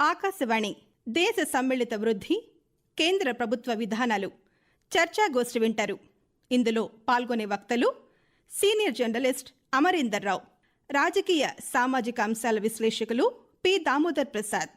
ఆకాశవాణి దేశ సమ్మిళిత వృద్ధి కేంద్ర ప్రభుత్వ విధానాలు. చర్చాగోష్ఠి వింటారు. ఇందులో పాల్గొనే వక్తలు సీనియర్ జర్నలిస్ట్ అమరీందర్ రావు. రాజకీయ సామాజిక అంశాల విశ్లేషకులు పి. దామోదర్ ప్రసాద్.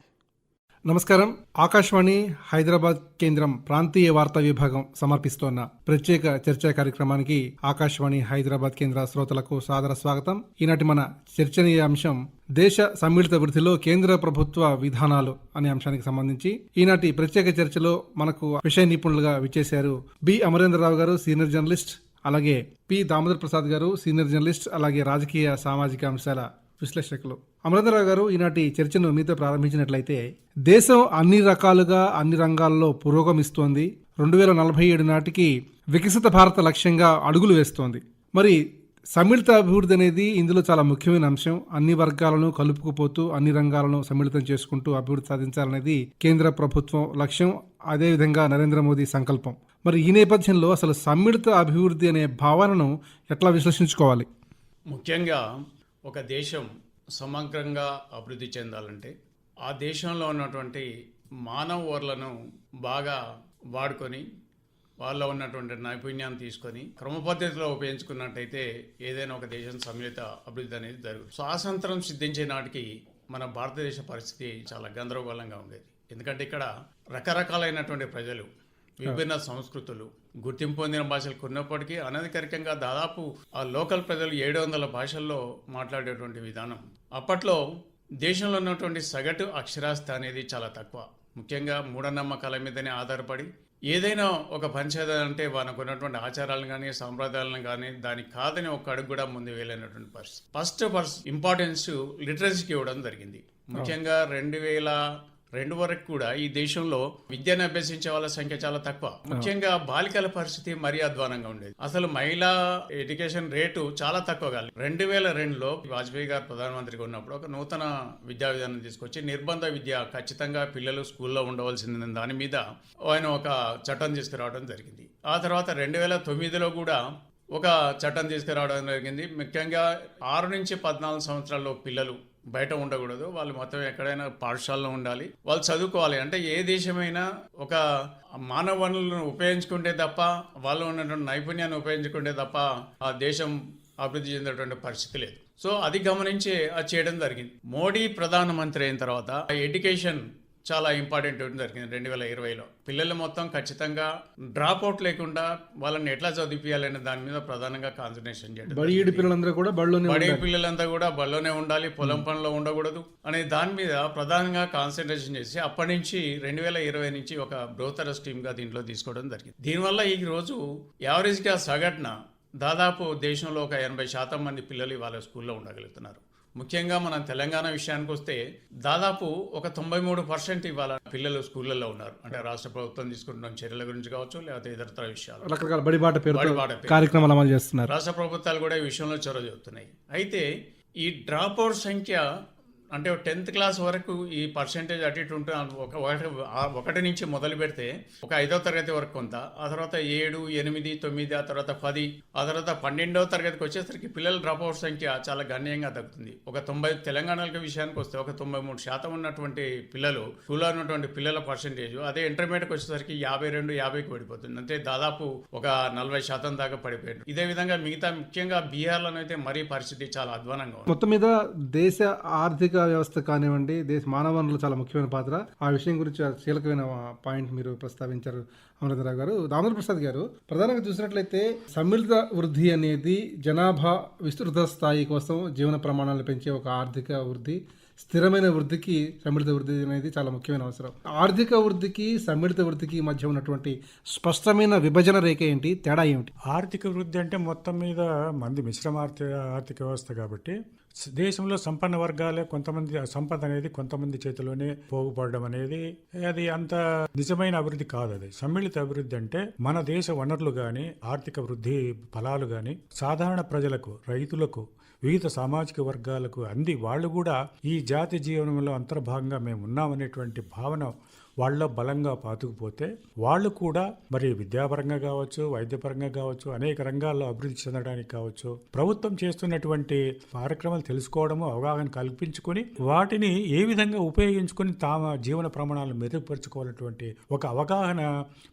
నమస్కారం. ఆకాశవాణి హైదరాబాద్ కేంద్రం ప్రాంతీయ వార్తా విభాగం సమర్పిస్తోన్న ప్రత్యేక చర్చా కార్యక్రమానికి ఆకాశవాణి హైదరాబాద్ కేంద్ర శ్రోతలకు సాదర స్వాగతం. ఈనాటి మన చర్చనీయాంశం దేశ సమ్మిళిత వృద్ధిలో కేంద్ర ప్రభుత్వ విధానాలు అనే అంశానికి సంబంధించి ఈనాటి ప్రత్యేక చర్చలో మనకు విషయ నిపుణులుగా విచ్చేశారు బి అమరేంద్రరావు గారు సీనియర్ జర్నలిస్ట్ అలాగే పి దామోదర్ ప్రసాద్ గారు సీనియర్ జర్నలిస్ట్ అలాగే రాజకీయ సామాజిక అంశాల విశ్లేషకులు. అమరేంద్రరావు గారు ఈనాటి చర్చను మీతో ప్రారంభించినట్లయితే దేశం అన్ని రకాలుగా అన్ని రంగాల్లో పురోగమిస్తోంది రెండు వేల నలభై ఏడు నాటికి వికసిత భారత లక్ష్యంగా అడుగులు వేస్తోంది. మరి సమ్మిళిత అభివృద్ధి అనేది ఇందులో చాలా ముఖ్యమైన అంశం. అన్ని వర్గాలను కలుపుకుపోతూ అన్ని రంగాలను సమ్మిళితం చేసుకుంటూ అభివృద్ధి సాధించాలనేది కేంద్ర ప్రభుత్వం లక్ష్యం అదేవిధంగా నరేంద్ర మోదీ సంకల్పం. మరి ఈ నేపథ్యంలో అసలు సమ్మిళిత అభివృద్ధి అనే భావనను ఎట్లా విశ్లేషించుకోవాలి? ముఖ్యంగా ఒక దేశం సమగ్రంగా అభివృద్ధి చెందాలంటే ఆ దేశంలో ఉన్నటువంటి మానవ వనరులను బాగా వాడుకొని వాళ్ళలో ఉన్నటువంటి నైపుణ్యాన్ని తీసుకొని క్రమ పద్ధతిలో ఉపయోగించుకున్నట్టయితే ఏదైనా ఒక దేశం సమ్మిళిత అభివృద్ధి అనేది జరుగుతుంది స్వాతంత్రం సిద్ధించే నాటికి మన భారతదేశ పరిస్థితి చాలా గందరగోళంగా ఉండేది. ఎందుకంటే ఇక్కడ రకరకాలైనటువంటి ప్రజలు విభిన్న సంస్కృతులు గుర్తింపు పొందిన భాషలు కొన్నప్పటికీ అనధికారికంగా దాదాపు ఆ లోకల్ ప్రజలు ఏడు వందల భాషల్లో మాట్లాడేటువంటి విధానం. అప్పట్లో దేశంలో ఉన్నటువంటి సగటు అక్షరాస్యత అనేది చాలా తక్కువ. ముఖ్యంగా మూఢనమ్మకాల మీదనే ఆధారపడి ఏదైనా ఒక పంచేద అంటే మనకు ఉన్నటువంటి ఆచారాలను కానీ సాంప్రదాయాలను కానీ దానికి కాదని ఒక అడుగు కూడా ముందు వేయలేనటువంటి పరిస్థితి. ఫస్ట్ ఫస్ట్ ఇంపార్టెన్స్ లిటరసీకి ఇవ్వడం జరిగింది. ముఖ్యంగా రెండు వేల రెండు వరకు కూడా ఈ దేశంలో విద్యను అభ్యసించే వాళ్ళ సంఖ్య చాలా తక్కువ. ముఖ్యంగా బాలికల పరిస్థితి మరీ అధ్వానంగా ఉండేది. అసలు మహిళా ఎడ్యుకేషన్ రేటు చాలా తక్కువగా రెండు వేల రెండులో వాజ్పేయి గారు ప్రధానమంత్రిగా ఉన్నప్పుడు ఒక నూతన విద్యా విధానం తీసుకొచ్చి నిర్బంధ విద్య ఖచ్చితంగా పిల్లలు స్కూల్లో ఉండవలసిన దాని మీద ఆయన ఒక చట్టం తీసుకురావడం జరిగింది. ఆ తర్వాత రెండు వేల తొమ్మిదిలో కూడా ఒక చట్టం తీసుకురావడం జరిగింది. ముఖ్యంగా ఆరు నుంచి పద్నాలుగు సంవత్సరాల్లో పిల్లలు బయట ఉండకూడదు. వాళ్ళు మొత్తం ఎక్కడైనా పాఠశాలలో ఉండాలి. వాళ్ళు చదువుకోవాలి. అంటే ఏ దేశమైనా ఒక మానవ వనరులను ఉపయోగించుకుంటే తప్ప వాళ్ళు ఉన్నటువంటి నైపుణ్యాన్ని ఉపయోగించుకుంటే తప్ప ఆ దేశం అభివృద్ధి చెందేటువంటి పరిస్థితి లేదు. సో అది గమనించి అది చేయడం జరిగింది. మోడీ ప్రధానమంత్రి అయిన తర్వాత ఎడ్యుకేషన్ చాలా ఇంపార్టెంట్ జరిగింది రెండు వేల ఇరవైలో. పిల్లలు మొత్తం ఖచ్చితంగా డ్రాప్ అవుట్ లేకుండా వాళ్ళని ఎట్లా చదివించాలనే దాని మీద ప్రధానంగా కాన్సన్ట్రేషన్ చేయడం బడి పిల్లలందరూ కూడా బడిలోనే బడి పిల్లలంతా కూడా బడిలోనే ఉండాలి పొలం పనిలో ఉండకూడదు అనే దాని మీద ప్రధానంగా కాన్సన్ట్రేషన్ చేసి అప్పటి నుంచి రెండు వేల ఇరవై నుంచి ఒక బృహత్తర స్కీమ్గా దీంట్లో తీసుకోవడం జరిగింది. దీనివల్ల ఈ రోజు యావరేజ్గా సగటున దాదాపు దేశంలో ఒక ఎనభై శాతం మంది పిల్లలు ఇవాళ స్కూల్లో ఉండగలుగుతున్నారు. ముఖ్యంగా మనం తెలంగాణ విషయానికి వస్తే దాదాపు ఒక తొంభై మూడు పర్సెంట్ ఇవాళ పిల్లలు స్కూళ్ళల్లో ఉన్నారు. అంటే రాష్ట్ర ప్రభుత్వం తీసుకుంటున్న చర్యల గురించి కావచ్చు లేకపోతే ఇతరత్ర విషయాలు. రకరకాల బడిబాట పేరు. కార్యక్రమాలు అమలు చేస్తున్నారు. రాష్ట్ర ప్రభుత్వాలు కూడా ఈ విషయంలో చొరవ చెబుతున్నాయి అయితే ఈ డ్రాప్ అవుట్ సంఖ్య అంటే టెన్త్ క్లాస్ వరకు ఈ పర్సెంటేజ్ అటు ఇటు ఉంటే ఒక ఒకటి ఒకటి నుంచి మొదలు పెడితే ఒక ఐదో తరగతి వరకు కొంత ఆ తర్వాత ఏడు ఎనిమిది తొమ్మిది ఆ తర్వాత పది ఆ తర్వాత పన్నెండవ తరగతికి వచ్చేసరికి పిల్లల డ్రాప్ అవుట్ సంఖ్య చాలా గణనీయంగా తగ్గుతుంది. ఒక తొంభై తెలంగాణలకు విషయానికి వస్తే ఒక తొంభై మూడు శాతం ఉన్నటువంటి పిల్లలు స్కూల్లో ఉన్నటువంటి పిల్లల పర్సెంటేజ్ అదే ఇంటర్మీడియట్కి వచ్చేసరికి యాభై రెండు యాభైకి పడిపోతుంది. అంటే దాదాపు ఒక నలభై శాతం దాకా పడిపోయాడు ఇదే విధంగా మిగతా ముఖ్యంగా బీహార్లోనైతే అయితే మరీ పరిస్థితి చాలా అధ్వానంగా ఉంది. మొత్తం మీద దేశ ఆర్థిక వ్యవస్థ కానివ్వండి దేశ మానవ వనరులు చాలా ముఖ్యమైన పాత్ర. ఆ విషయం గురించి ఆ కీలకమైన పాయింట్ మీరు ప్రస్తావించారు అమరేంద్రరావు గారు. దామోదర్ ప్రసాద్ గారు ప్రధానంగా చూసినట్లయితే సమ్మిళిత వృద్ధి అనేది జనాభా విస్తృత స్థాయి కోసం జీవన ప్రమాణాలు పెంచే ఒక ఆర్థిక వృద్ధి స్థిరమైన వృద్ధికి సమ్మిళిత వృద్ధి అనేది చాలా ముఖ్యమైన అవసరం. ఆర్థిక వృద్ధికి సమ్మిళిత వృద్ధికి మధ్య ఉన్నటువంటి స్పష్టమైన విభజన రేఖ ఏంటి? తేడా ఏమిటి? ఆర్థిక వృద్ధి అంటే మొత్తం మీద మంది మిశ్రమ ఆర్థిక ఆర్థిక వ్యవస్థ కాబట్టి దేశంలో సంపన్న వర్గాలే కొంతమంది సంపద అనేది కొంతమంది చేతిలోనే పోగుపడడం అనేది అది అంత నిజమైన అభివృద్ధి కాదు అది. సమ్మిళిత అభివృద్ధి అంటే మన దేశ వనరులు కానీ ఆర్థిక వృద్ధి ఫలాలు కానీ సాధారణ ప్రజలకు రైతులకు వివిధ సామాజిక వర్గాలకు అంది. వాళ్ళు కూడా ఈ జాతి జీవనంలో అంతర్భాగంగా మేము ఉన్నామనేటువంటి భావన వాళ్ళ బలంగా పాతుకుపోతే వాళ్ళు కూడా మరి విద్యాపరంగా కావచ్చు వైద్యపరంగా కావచ్చు అనేక రంగాల్లో అభివృద్ధి చెందడానికి కావచ్చు ప్రభుత్వం చేస్తున్నటువంటి కార్యక్రమాలు తెలుసుకోవడము అవగాహన కల్పించుకొని వాటిని ఏ విధంగా ఉపయోగించుకొని తమ జీవన ప్రమాణాలను మెరుగుపరుచుకోవాలన్నటువంటి ఒక అవగాహన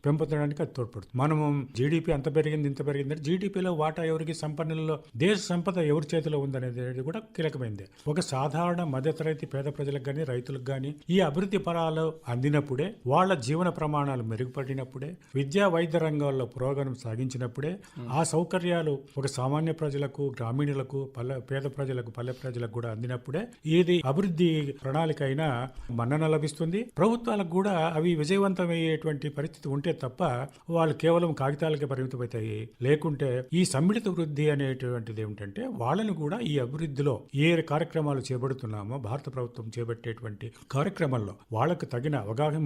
పెంపొందడానికి అది తోడ్పడుతుంది. మనము జీడిపి అంత పెరిగింది ఇంత పెరిగింది జీడిపిలో వాటా ఎవరికి సంపన్నులలో దేశ సంపద ఎవరి చేతిలో ఉందనేది కూడా కీలకమైంది. ఒక సాధారణ మధ్యతరగతి పేద ప్రజలకు కానీ రైతులకు కానీ ఈ అభివృద్ధి పరాలు అందినప్పుడు వాళ్ళ జీవన ప్రమాణాలు మెరుగుపడినప్పుడే విద్యా వైద్య రంగాల్లో పురోగమనం సాగించినప్పుడే ఆ సౌకర్యాలు ఒక సామాన్య ప్రజలకు గ్రామీణులకు పల్లె పేద ప్రజలకు పల్లె ప్రజలకు కూడా అందినప్పుడే ఇది అభివృద్ధి ప్రణాళిక అయినా మన్నన లభిస్తుంది. ప్రభుత్వాలకు కూడా అవి విజయవంతమయ్యేటువంటి పరిస్థితి ఉంటే తప్ప వాళ్ళు కేవలం కాగితాలకే పరిమితమవుతాయి లేకుంటే ఈ సమ్మిళిత వృద్ధి అనేటువంటిది ఏమిటంటే వాళ్ళని కూడా ఈ అభివృద్ధిలో ఏ కార్యక్రమాలు చేపడుతున్నామో భారత ప్రభుత్వం చేపట్టేటువంటి కార్యక్రమంలో వాళ్ళకు తగిన అవగాహన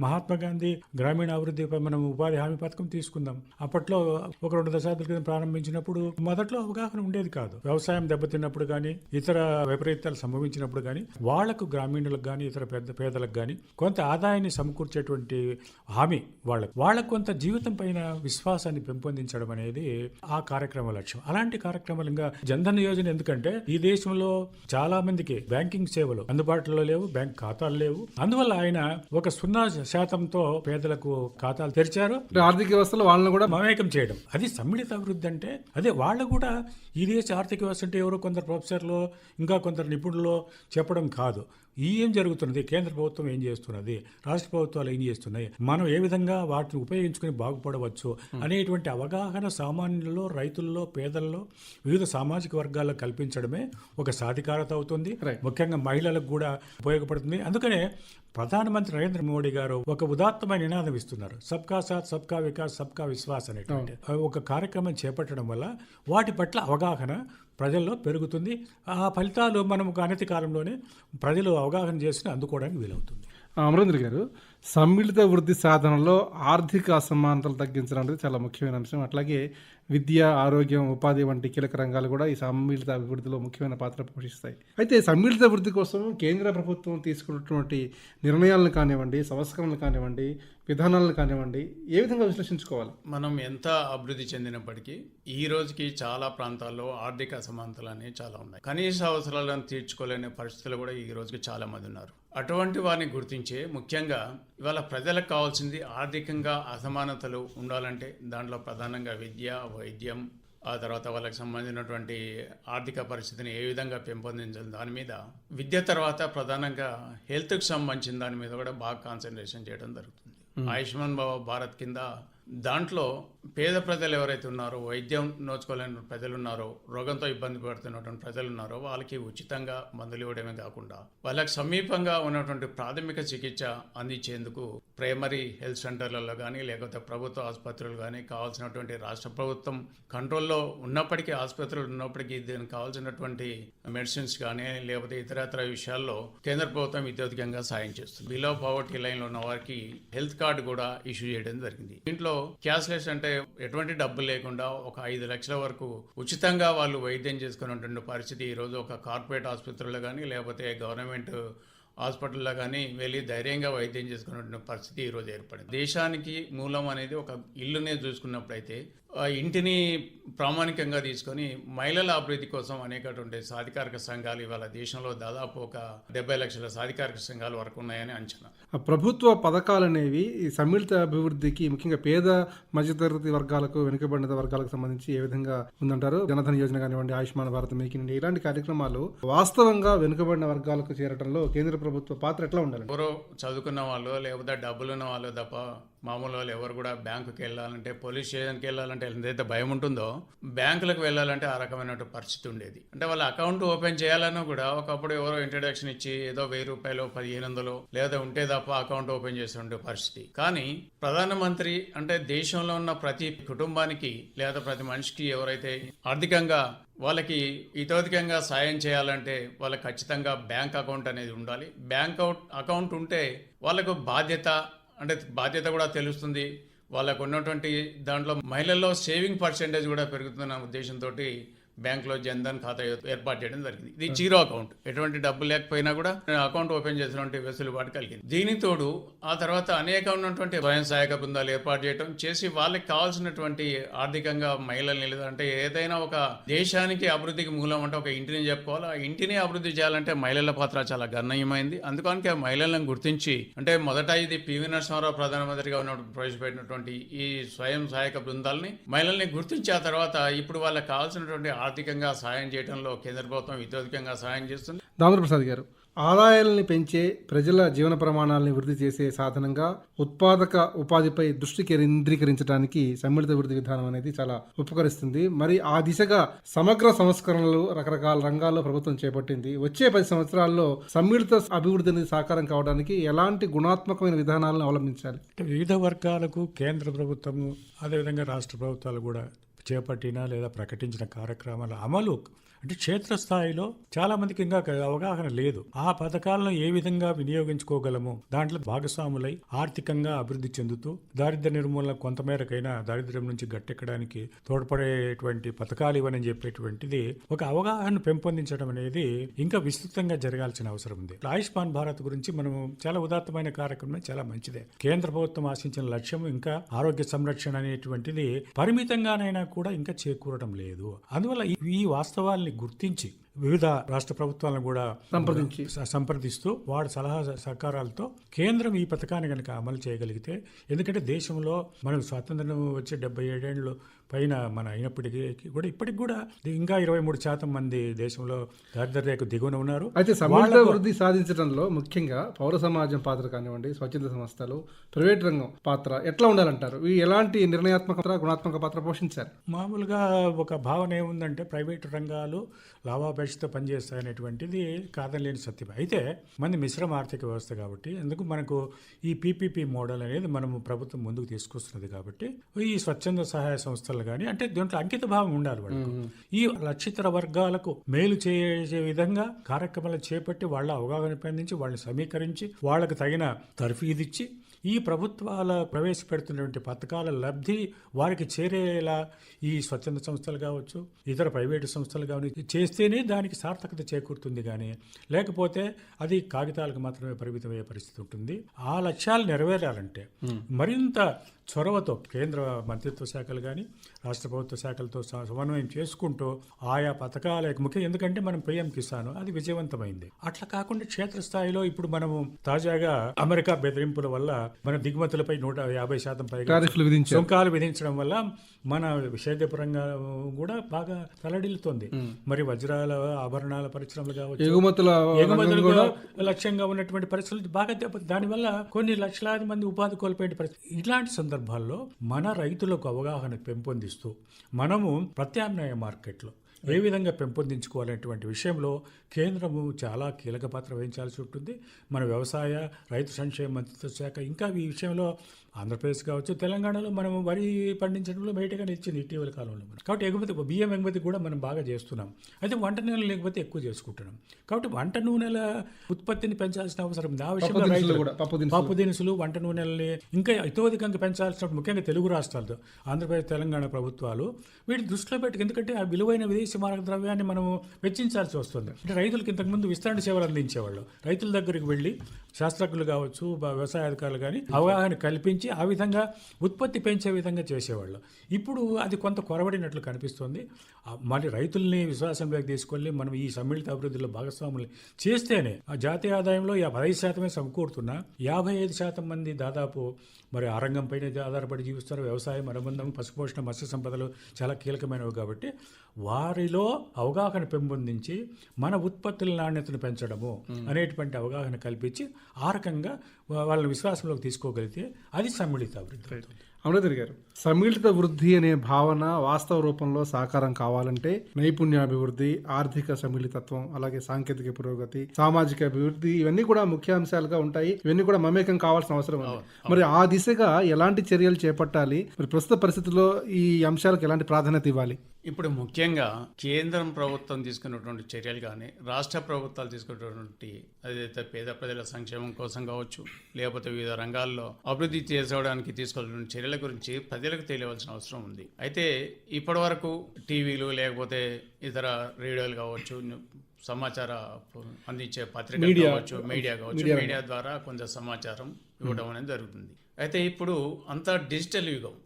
మహాత్మా గాంధీ గ్రామీణ అభివృద్ధి మనం ఉపాధి హామీ పథకం తీసుకుందాం. అప్పట్లో ఒక రెండు దశాబ్దాల క్రితం ప్రారంభించినప్పుడు మొదట్లో అవగాహన ఉండేది కాదు. వ్యవసాయం దెబ్బతిన్నప్పుడు కానీ ఇతర విపరీతాలు సంభవించినప్పుడు కానీ వాళ్ళకు గ్రామీణులకు కానీ ఇతర పెద్ద పేదలకు కానీ కొంత ఆదాయాన్ని సమకూర్చేటువంటి హామీ వాళ్ళకు. వాళ్ళకు కొంత జీవితం పైన విశ్వాసాన్ని పెంపొందించడం అనేది ఆ కార్యక్రమ లక్ష్యం. అలాంటి కార్యక్రమాలు ఇంకా జన్ధన్ యోజన ఎందుకంటే ఈ దేశంలో చాలా మందికి బ్యాంకింగ్ సేవలు అందుబాటులో లేవు బ్యాంక్ ఖాతాలు లేవు. అందువల్ల ఆయన ఒక సున్నా శాతంతో పేదలకు ఖాతాలు తెరిచారు. ఆర్థిక వ్యవస్థలో వాళ్ళని కూడా మమేకం చేయడం. అది సమ్మిళిత అభివృద్ధి అంటే అదే వాళ్ళు కూడా ఈ దేశ ఆర్థిక వ్యవస్థ అంటే ఎవరో కొందరు ప్రొఫెసర్లు ఇంకా కొందరు నిపుణులు చెప్పడం కాదు. ఏం జరుగుతున్నది? కేంద్ర ప్రభుత్వం ఏం చేస్తున్నది? రాష్ట్ర ప్రభుత్వాలు ఏం చేస్తున్నాయి? మనం ఏ విధంగా వాటిని ఉపయోగించుకుని బాగుపడవచ్చు అనేటువంటి అవగాహన సామాన్యుల్లో రైతుల్లో పేదల్లో వివిధ సామాజిక వర్గాల్లో కల్పించడమే ఒక సాధికారత అవుతుంది. ముఖ్యంగా మహిళలకు కూడా ఉపయోగపడుతుంది. అందుకనే ప్రధానమంత్రి నరేంద్ర మోడీ గారు ఒక ఉదాత్తమైన నినాదం ఇస్తున్నారు. సబ్కా సాత్ సబ్కా వికాస్ సబ్కా విశ్వాస్ అనేటువంటి. ఒక కార్యక్రమం చేపట్టడం వల్ల వాటి పట్ల అవగాహన ప్రజల్లో పెరుగుతుంది. ఆ ఫలితాలు మనం ఒక అనతి కాలంలోనే ప్రజలు అవగాహన చేసి అందుకోవడానికి వీలవుతుంది. అమరేంద్ర గారు సమ్మిళిత వృద్ధి సాధనలో ఆర్థిక అసమానతలు తగ్గించడం అనేది చాలా ముఖ్యమైన అంశం. అట్లాగే విద్య ఆరోగ్యం ఉపాధి వంటి కీలక రంగాలు కూడా ఈ సమ్మిళిత అభివృద్ధిలో ముఖ్యమైన పాత్ర పోషిస్తాయి. అయితే సమ్మిళిత అభివృద్ధి కోసం కేంద్ర ప్రభుత్వం తీసుకున్నటువంటి నిర్ణయాలను కానివ్వండి సంస్కరణలు కానివ్వండి విధానాలను కానివ్వండి ఏ విధంగా విశ్లేషించుకోవాలి? మనం ఎంత అభివృద్ధి చెందినప్పటికీ ఈ రోజుకి చాలా ప్రాంతాల్లో ఆర్థిక అసమానతలు అనేవి చాలా ఉన్నాయి. కనీస అవసరాలను తీర్చుకోలేని పరిస్థితులు కూడా ఈ రోజుకి చాలా మంది ఉన్నారు. అటువంటి వారిని గుర్తించే ముఖ్యంగా ఇవాళ ప్రజలకు కావాల్సింది ఆర్థికంగా అసమానతలు ఉండాలంటే దాంట్లో ప్రధానంగా విద్య వైద్యం ఆ తర్వాత వాళ్ళకి సంబంధించినటువంటి ఆర్థిక పరిస్థితిని ఏ విధంగా పెంపొందించాలి దాని మీద విద్య తర్వాత ప్రధానంగా హెల్త్కి సంబంధించిన దాని మీద కూడా బాగా కాన్సన్ట్రేషన్ చేయడం జరుగుతుంది. ఆయుష్మాన్ భవ భారత్ కింద దాంట్లో పేద ప్రజలు ఎవరైతే ఉన్నారో వైద్యం నోచుకోలేని ప్రజలు ఉన్నారో రోగంతో ఇబ్బంది పడుతున్నటువంటి ప్రజలు ఉన్నారో వాళ్ళకి ఉచితంగా మందులు ఇవ్వడమే కాకుండా వాళ్ళకి సమీపంగా ఉన్నటువంటి ప్రాథమిక చికిత్స అందించేందుకు ప్రైమరీ హెల్త్ సెంటర్లలో కానీ లేకపోతే ప్రభుత్వ ఆసుపత్రులు కానీ కావాల్సినటువంటి రాష్ట్ర ప్రభుత్వం కంట్రోల్లో ఉన్నప్పటికీ ఆసుపత్రులు ఉన్నప్పటికీ దీనికి కావాల్సినటువంటి మెడిసిన్స్ కానీ లేకపోతే ఇతరత్ర విషయాల్లో కేంద్ర ప్రభుత్వం ఇత్యధికంగా సాయం చేస్తుంది. బిలో పవర్టీ లైన్లో ఉన్న వారికి హెల్త్ కార్డు కూడా ఇష్యూ చేయడం జరిగింది. దీంట్లో క్యాష్లెస్ అంటే ఎటువంటి డబ్బు లేకుండా ఒక ఐదు లక్షల వరకు ఉచితంగా వాళ్ళు వైద్యం చేసుకున్నటువంటి పరిస్థితి ఈరోజు ఒక కార్పొరేట్ ఆసుపత్రుల్లో కానీ లేకపోతే గవర్నమెంట్ హాస్పిటల్లో కానీ వెళ్ళి ధైర్యంగా వైద్యం చేసుకున్నటువంటి పరిస్థితి ఈరోజు ఏర్పడింది. దేశానికి మూలం అనేది ఒక ఇల్లునే చూసుకున్నప్పుడైతే ఇంటిని ప్రామాణికంగా తీసుకొని మహిళల అభివృద్ధి కోసం అనేకటువంటి సాధికారిక సంఘాలు ఇవాళ దేశంలో దాదాపు ఒక డెబ్బై లక్షల సాధికారిక సంఘాలు వరకు ఉన్నాయని అంచనా. ప్రభుత్వ పథకాలు అనేవి ఈ సమ్మిళిత అభివృద్ధికి ముఖ్యంగా పేద మధ్యతరగతి వర్గాలకు వెనుకబడిన వర్గాలకు సంబంధించి ఏ విధంగా ఉందంటారు? జనధన్ యోజన కానివ్వండి ఆయుష్మాన్ భారత్ మేక్ ఇండియా ఇలాంటి కార్యక్రమాలు వాస్తవంగా వెనుకబడిన వర్గాలకు చేరడంలో కేంద్ర ప్రభుత్వ పాత్ర ఎట్లా ఉండాలి ఎవరో చదువుకున్న వాళ్ళు లేకపోతే డబ్బులున్న వాళ్ళు తప్ప మామూలు వాళ్ళు ఎవరు కూడా బ్యాంకుకి వెళ్ళాలంటే పోలీస్ స్టేషన్కి వెళ్ళాలంటే ఎంతైతే భయం ఉంటుందో బ్యాంకులకు వెళ్ళాలంటే ఆ రకమైన పరిస్థితి ఉండేది. అంటే వాళ్ళ అకౌంట్ ఓపెన్ చేయాలన్నా కూడా ఒకప్పుడు ఎవరో ఇంట్రడక్షన్ ఇచ్చి ఏదో వెయ్యి రూపాయలు పదిహేను వందలు లేదా ఉంటే తప్ప అకౌంట్ ఓపెన్ చేసి ఉండే పరిస్థితి. కానీ ప్రధానమంత్రి అంటే దేశంలో ఉన్న ప్రతి కుటుంబానికి లేదా ప్రతి మనిషికి ఎవరైతే ఆర్థికంగా వాళ్ళకి ఇతోధికంగా సాయం చేయాలంటే వాళ్ళకి ఖచ్చితంగా బ్యాంక్ అకౌంట్ అనేది ఉండాలి. బ్యాంక్ అకౌంట్ ఉంటే వాళ్ళకు బాధ్యత అంటే బాధ్యత కూడా తెలుస్తుంది. వాళ్ళకు ఉన్నటువంటి దాంట్లో మహిళల్లో సేవింగ్ పర్సెంటేజ్ కూడా పెరుగుతున్న ఉద్దేశంతో బ్యాంకులో జన్ధన్ ఖాతా ఏర్పాటు చేయడం జరిగింది. ఇది జీరో అకౌంట్. ఎటువంటి డబ్బు లేకపోయినా కూడా అకౌంట్ ఓపెన్ చేసినటువంటి వెసులుబాటు కలిగింది. దీనితోడు ఆ తర్వాత అనేక ఉన్నటువంటి స్వయం సహాయక బృందాలు ఏర్పాటు చేయడం చేసి వాళ్ళకి కావాల్సినటువంటి ఆర్థికంగా మహిళల్ని నిలదంటే ఏదైనా ఒక దేశానికి అభివృద్ధికి మూలం అంటే ఒక ఇంటిని చెప్పుకోవాలి. ఆ ఇంటిని అభివృద్ధి చేయాలంటే మహిళల పాత్ర చాలా గణనీయమైంది. అందుకని ఆ మహిళలను గుర్తించి అంటే మొదట ఇది పివి నరసింహారావు ప్రధానమంత్రిగా ఉన్నప్పుడు ప్రవేశపెట్టినటువంటి ఈ స్వయం సహాయక బృందాలని మహిళల్ని గుర్తించి ఆ తర్వాత ఇప్పుడు వాళ్ళకి కావాల్సినటువంటి ఆర్థికంగా సహాయం చేయడంలో కేంద్ర ప్రభుత్వం ఇతోధికంగా సహాయం చేస్తుంది. దామోదర ప్రసాద్ గారు ఆదాయాలని పెంచే ప్రజల జీవన ప్రమాణాలని వృద్ధి చేసే సాధనంగా ఉత్పాదక ఉపాధిపై దృష్టి కేంద్రీకరించడానికి సమ్మిళిత వృద్ధి విధానం అనేది చాలా ఉపకరిస్తుంది. మరి ఆ దిశగా సమగ్ర సంస్కరణలు రకరకాల రంగాల్లో ప్రభుత్వం చేపట్టింది. వచ్చే పది సంవత్సరాల్లో సమ్మిళిత అభివృద్ధి అనేది సాకారం కావడానికి ఎలాంటి గుణాత్మకమైన విధానాలను అవలంబించాలి? వివిధ వర్గాలకు కేంద్ర ప్రభుత్వము అదేవిధంగా రాష్ట్ర ప్రభుత్వాలు కూడా చేపట్టిన లేదా ప్రకటించిన కార్యక్రమాల అమలు అంటే క్షేత్రస్థాయిలో చాలా మందికి ఇంకా అవగాహన లేదు. ఆ పథకాలను ఏ విధంగా వినియోగించుకోగలము? దాంట్లో భాగస్వాములై ఆర్థికంగా అభివృద్ధి చెందుతూ దారిద్ర్య నిర్మూలన కొంతమేరకైనా దారిద్ర్యం నుంచి గట్టెక్కడానికి తోడ్పడేటువంటి పథకాలు ఇవ్వనని చెప్పేటువంటిది ఒక అవగాహన పెంపొందించడం అనేది ఇంకా విస్తృతంగా జరగాల్సిన అవసరం ఉంది. ఆయుష్మాన్ భారత్ గురించి మనం చాలా ఉదాత్తమైన కార్యక్రమం చాలా మంచిదే. కేంద్ర ప్రభుత్వం ఆశించిన లక్ష్యం ఇంకా ఆరోగ్య సంరక్షణ అనేటువంటిది పరిమితంగానైనా కూడా ఇంకా చేకూరడం లేదు. అందువల్ల ఈ- ఈ వాస్తవాల్ని గుర్తించి వివిధ రాష్ట్ర ప్రభుత్వాలను కూడా సంప్రదించి. సంప్రదిస్తూ వాడి సలహా సహకారాలతో కేంద్రం ఈ పథకాన్ని కనుక అమలు చేయగలిగితే ఎందుకంటే దేశంలో మనకు స్వాతంత్రం వచ్చి డెబ్బై ఏడేళ్ళు పైన మన అయినప్పటికీ కూడా ఇప్పటికి కూడా ఇంకా ఇరవై మూడు శాతం మంది దేశంలో దారిద్ర్య రేఖ దిగువన ఉన్నారు. అయితే వాళ్ళకు- వృద్ధి సాధించడంలో ముఖ్యంగా పౌర సమాజం పాత్ర కానివ్వండి స్వచ్ఛంద సంస్థలు ప్రైవేట్ రంగం పాత్ర ఎట్లా ఉండాలంటారు? ఇవి ఎలాంటి నిర్ణయాత్మక గుణాత్మక పాత్ర పోషించారు? మామూలుగా ఒక భావన ఏముందంటే ప్రైవేటు రంగాలు లాభాపేక్షతో పనిచేస్తాయనేటువంటిది కాదనలేని సత్యం. అయితే మంది మిశ్రమ ఆర్థిక వ్యవస్థ కాబట్టి ఎందుకు మనకు ఈ పీపీపీ మోడల్ అనేది మనము ప్రభుత్వం ముందుకు తీసుకొస్తున్నది కాబట్టి ఈ స్వచ్ఛంద సహాయ సంస్థలు కానీ అంటే దీంట్లో అంకిత భావం ఉండాలి వాళ్ళకు. ఈ లక్షితర వర్గాలకు మేలు చేసే విధంగా కార్యక్రమాలు చేపట్టి వాళ్ళ అవగాహన పెందించి వాళ్ళని సమీకరించి వాళ్ళకు తగిన తర్ఫీదిచ్చి ఈ ప్రభుత్వాల ప్రవేశపెడుతున్నటువంటి పథకాల లబ్ధి వారికి చేరేలా ఈ స్వచ్ఛంద సంస్థలు కావచ్చు ఇతర ప్రైవేటు సంస్థలు కావచ్చు చేస్తేనే దానికి సార్థకత చేకూరుతుంది కానీ లేకపోతే అది కాగితాలకు మాత్రమే పరిమితమయ్యే పరిస్థితి ఉంటుంది. ఆ లక్ష్యాలు నెరవేరాలంటే మరింత చొరవతో కేంద్ర మంత్రిత్వ శాఖలు కానీ రాష్ట్ర ప్రభుత్వ శాఖలతో సమన్వయం చేసుకుంటూ ఆయా పథకాల ముఖ్యం. ఎందుకంటే మనం పిఎం కిసాన్ అది విజయవంతమైంది. అట్లా కాకుండా క్షేత్రస్థాయిలో ఇప్పుడు మనము తాజాగా అమెరికా బెదిరింపుల వల్ల మన దిగుమతులపై నూట యాభై శాతం పైగా సుంకాలు విధించడం వల్ల మన సేద్యపరంగా కూడా బాగా తలడిల్లుతోంది. మరి వజ్రాల ఆభరణాల పరిశ్రమలు కావచ్చు ఎగుమతుల లక్ష్యంగా ఉన్నటువంటి పరిస్థితులు బాగా దెబ్బ దానివల్ల కొన్ని లక్షలాది మంది ఉపాధి కోల్పోయే పరిస్థితి. ఇలాంటి సందర్భాల్లో మన రైతులకు అవగాహన పెంపొందిస్తూ మనము ప్రత్యామ్నాయ మార్కెట్లో ఏ విధంగా పెంపొందించుకోవాలనేటువంటి విషయంలో కేంద్రము చాలా కీలక పాత్ర వహించాల్సి ఉంటుంది. మన వ్యవసాయ రైతు సంక్షేమ మంత్రిత్వ శాఖ ఇంకా ఈ విషయంలో ఆంధ్రప్రదేశ్ కావచ్చు తెలంగాణలో మనం వరి పండించడంలో బయటగా నిలిచింది ఇటీవల కాలంలో మనం. కాబట్టి ఎగుమతి బియ్యం ఎగుమతి కూడా మనం బాగా చేస్తున్నాం. అయితే వంట నూనెలు లేకపోతే ఎక్కువ చేసుకుంటున్నాం. కాబట్టి వంట నూనెల ఉత్పత్తిని పెంచాల్సిన అవసరం ఉంది. ఆ విషయంలో దినుసులు రైతులు కూడా, పప్పు దినుసులు. వంట నూనెల్ని ఇంకా ఇతోధికంగా పెంచాల్సిన ముఖ్యంగా తెలుగు రాష్ట్రాలతో ఆంధ్రప్రదేశ్ తెలంగాణ ప్రభుత్వాలు వీటిని దృష్టిలో పెట్టుకు ఎందుకంటే ఆ విలువైన విదేశీ మారక ద్రవ్యాన్ని మనము వెచ్చించాల్సి వస్తుంది. అంటే రైతులకు ఇంతకుముందు విస్తరణ సేవలు అందించేవాళ్ళు. రైతుల దగ్గరికి వెళ్ళి శాస్త్రజ్ఞులు కావచ్చు వ్యవసాయ అధికారులు కానీ అవగాహన కల్పించి ఆ విధంగా ఉత్పత్తి పెంచే విధంగా చేసేవాళ్ళు. ఇప్పుడు అది కొంత కొరబడినట్లు కనిపిస్తుంది. మళ్ళీ రైతుల్ని విశ్వాసంలోకి తీసుకెళ్ళి మనం ఈ సమ్మిళిత అభివృద్ధిలో భాగస్వాములు చేస్తేనే ఆ జాతీయ ఆదాయంలో పదహైదు శాతమే సమకూరుతున్నా యాభై ఐదు శాతం మంది దాదాపు మరి ఆ రంగంపైనే ఆధారపడి జీవిస్తారు. వ్యవసాయం అనుబంధం పశుపోషణ మత్స్య సంపదలు చాలా కీలకమైనవి కాబట్టి వారిలో అవగాహన పెంపొందించి మన ఉత్పత్తుల నాణ్యతను పెంచడము అనేటువంటి అవగాహన కల్పించి ఆ రకంగా వాళ్ళని విశ్వాసంలోకి తీసుకోగలిగితే అది సమ్మిళిత అభివృద్ధి అవుతుంది. అమృతరి గారు సమ్మిళిత వృద్ధి అనే భావన వాస్తవ రూపంలో సాకారం కావాలంటే నైపుణ్యాభివృద్ధి ఆర్థిక సమ్మిళితత్వం అలాగే సాంకేతిక పురోగతి సామాజిక అభివృద్ధి ఇవన్నీ కూడా ముఖ్య అంశాలుగా ఉంటాయి. ఇవన్నీ కూడా మమేకం కావాల్సిన అవసరం ఉంది. మరి ఆ దిశగా ఎలాంటి చర్యలు చేపట్టాలి? మరి ప్రస్తుత పరిస్థితుల్లో ఈ అంశాలకు ఎలాంటి ప్రాధాన్యత ఇవ్వాలి? ఇప్పుడు ముఖ్యంగా కేంద్రం ప్రభుత్వం తీసుకున్నటువంటి చర్యలు కానీ రాష్ట్ర ప్రభుత్వాలు తీసుకున్నటువంటి అదైతే పేద ప్రజల సంక్షేమం కోసం కావచ్చు లేకపోతే వివిధ రంగాల్లో అభివృద్ధి చేసుకోవడానికి తీసుకున్నటువంటి చర్యలు గురించి ప్రజలకు తెలియవలసిన అవసరం ఉంది అయితే ఇప్పటి వరకు టీవీలు లేకపోతే ఇతర రేడియోలు కావచ్చు సమాచార అందించే పత్రికలు మీడియా. కావచ్చు మీడియా కావచ్చు మీడియా. మీడియా ద్వారా కొంత సమాచారం ఇవ్వడం అనేది జరుగుతుంది అయితే ఇప్పుడు అంతా డిజిటల్ యుగం